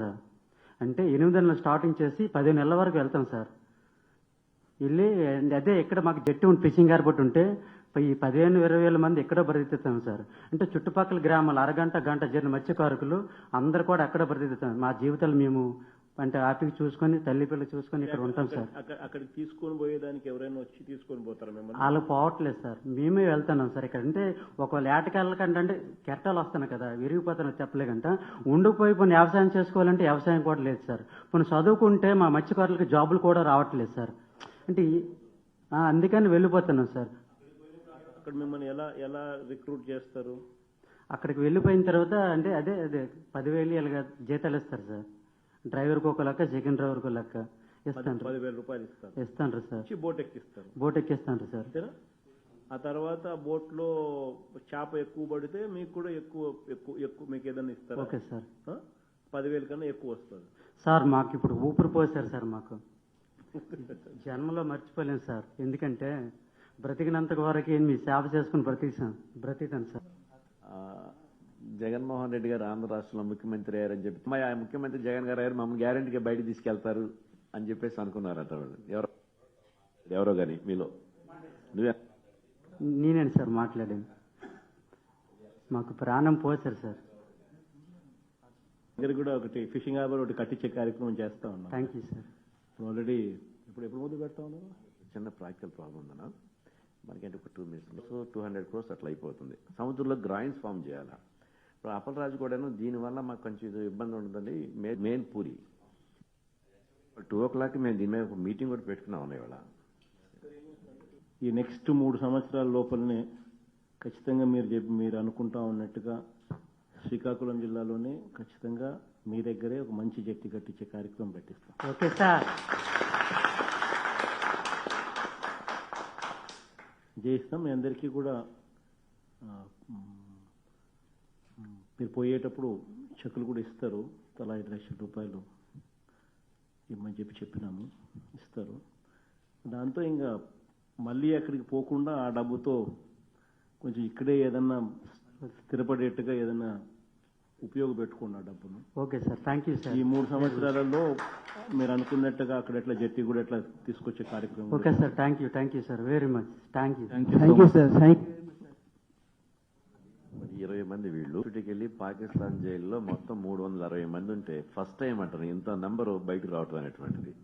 Sir. అంటే ఎనిమిది నెలలు స్టార్టింగ్ చేసి పది నెలల వరకు వెళ్తాం సార్. వెళ్ళి అదే ఇక్కడ మాకు జట్టు ఉంటే ఫిషింగ్ ఎయిర్పోర్ట్ ఉంటే ఈ పదిహేను ఇరవై వేల మంది ఎక్కడో బ్రతికుతాం సార్. అంటే చుట్టుపక్కల గ్రామాలు అరగంట గంట జరిగిన మత్స్యకారకులు అందరు కూడా అక్కడ బ్రతికుతాం మా జీవితాలు మేము అంటే హ్యాపీగా చూసుకొని తల్లి పిల్లలు చూసుకొని ఇక్కడ ఉంటాం సార్. అక్కడ అక్కడికి తీసుకొని పోయేదానికి ఎవరైనా వచ్చి తీసుకొని పోతారా మిమ్మల్ని? వాళ్ళు పోవట్లేదు సార్. మేమే వెళ్తున్నాం సార్ ఇక్కడ. అంటే ఒకవేళ ఏటకెళ్ళకంటే అంటే కెట్టాలు వస్తున్నాయి కదా విరిగిపోతున్నాయి చెప్పలేకంట ఉండిపోయి కొన్ని వ్యవసాయం చేసుకోవాలంటే వ్యవసాయం కూడా లేదు సార్. కొన్ని చదువుకుంటే మా మత్స్యకారులకి జాబులు కూడా రావట్లేదు సార్. అంటే అందుకని వెళ్ళిపోతున్నాం సార్. అక్కడ మిమ్మల్ని ఎలా ఎలా రిక్రూట్ చేస్తారు? అక్కడికి వెళ్ళిపోయిన తర్వాత అంటే అదే అదే పదివేలు ఇలాగ జీతాలు ఇస్తారు సార్. డ్రైవర్కి ఒక లెక్క సెకండ్ డ్రైవర్కి ఒక లెక్క. ఇస్తాను పదివేల రూపాయలు ఇస్తారు. ఇస్తాను సార్. బోట్ ఎక్కిస్తారు. బోట్ ఎక్కిస్తాను సార్. ఆ తర్వాత బోట్లో చేప ఎక్కువ పడితే మీకు కూడా ఎక్కువ ఎక్కువ ఎక్కువ మీకు ఏదైనా ఇస్తారా? Okay sir? పదివేల కన్నా ఎక్కువ వస్తుంది. సార్ మాకు ఇప్పుడు ఊపిరి పోసారు సార్ మాకు. జన్మలో మర్చిపోలేను సార్. ఎందుకంటే బ్రతికినంత వరకు మీ సేవ చేసుకుని బ్రతికాను బ్రతికాను సార్. జగన్మోహన్ రెడ్డి గారు ఆంధ్ర రాష్ట్రంలో ముఖ్యమంత్రి అయ్యారని చెప్పి మా ఆ ముఖ్యమంత్రి జగన్ గారు అయ్యారు మమ్మల్ని గ్యారంటీగా బయటికి తీసుకెళ్తారు అని చెప్పేసి అనుకున్నారట వాళ్ళు? ఎవరో ఎవరో కానీ మీలో. నువ్వే. నేనేంటి సార్ మాట్లాడింది? మాకు ప్రాణం పోసారు సార్. దగ్గర కూడా ఒకటి ఫిషింగ్ హార్బర్ ఒకటి కట్టించే కార్యక్రమం చేస్తా ఉన్నాం. థ్యాంక్ యూ సార్ ఇప్పుడు ఆల్రెడీ ఇప్పుడు ఎప్పుడు మొదలు పెడతా ఉన్నారు చిన్న ప్రాక్టికల్ ప్రాబ్లం ఉందన్న. మనకంటే ఒక two minutes so two hundred crores అట్లా అయిపోతుంది. సముద్రంలో గ్రాయిన్స్ ఫామ్ చేయాలా? ఇప్పుడు అప్పలరాజు కూడాను దీనివల్ల మాకు కొంచెం ఇది ఇబ్బంది ఉంటుందండి మే- main puri. Two o'clock మేము దీని మీద ఒక మీటింగ్ కూడా పెట్టుకున్నాం ఉన్నాయి ఇవాళ. ఈ నెక్స్ట్ మూడు సంవత్సరాల లోపలనే ఖచ్చితంగా మీరు చెప్పి మీరు అనుకుంటా ఉన్నట్టుగా శ్రీకాకుళం జిల్లాలోనే ఖచ్చితంగా మీ దగ్గరే ఒక మంచి జట్టి కట్టించే కార్యక్రమం పెట్టిస్తాం. Okay sir. చేయిస్తాం మీ అందరికీ కూడా ఆ, మ్, మ్, మీరు పోయేటప్పుడు చెక్కులు కూడా ఇస్తారు. తలా ఐదు లక్షల రూపాయలు ఇమ్మని చెప్పి చెప్పినాము. ఇస్తారు. దాంతో ఇంకా మళ్ళీ అక్కడికి పోకుండా ఆ డబ్బుతో కొంచెం ఇక్కడే ఏదన్నా స్థిరపడేట్టుగా ఏదన్నా ఉపయోగపెట్టుకోండి ఆ డబ్బును. Okay sir. Thank you sir ఈ మూడు సంవత్సరాలలో మీరు అనుకున్నట్టుగా అక్కడ ఎట్లా జట్టి కూడా ఎట్లా తీసుకొచ్చే కార్యక్రమం okay sir. Thank you thank you sir very much thank you thank you sir thank మరి ఇరవై మంది వీళ్ళు. వెళ్ళి పాకిస్తాన్ జైల్లో మొత్తం మూడు వందల అరవై మంది ఉంటే ఫస్ట్ టైం అంటారు. ఇంత నంబరు బయటకు రావటం అనేటువంటిది.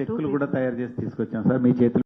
చెక్కులు కూడా తయారు చేసి తీసుకొచ్చాం సార్ మీ చేతిలో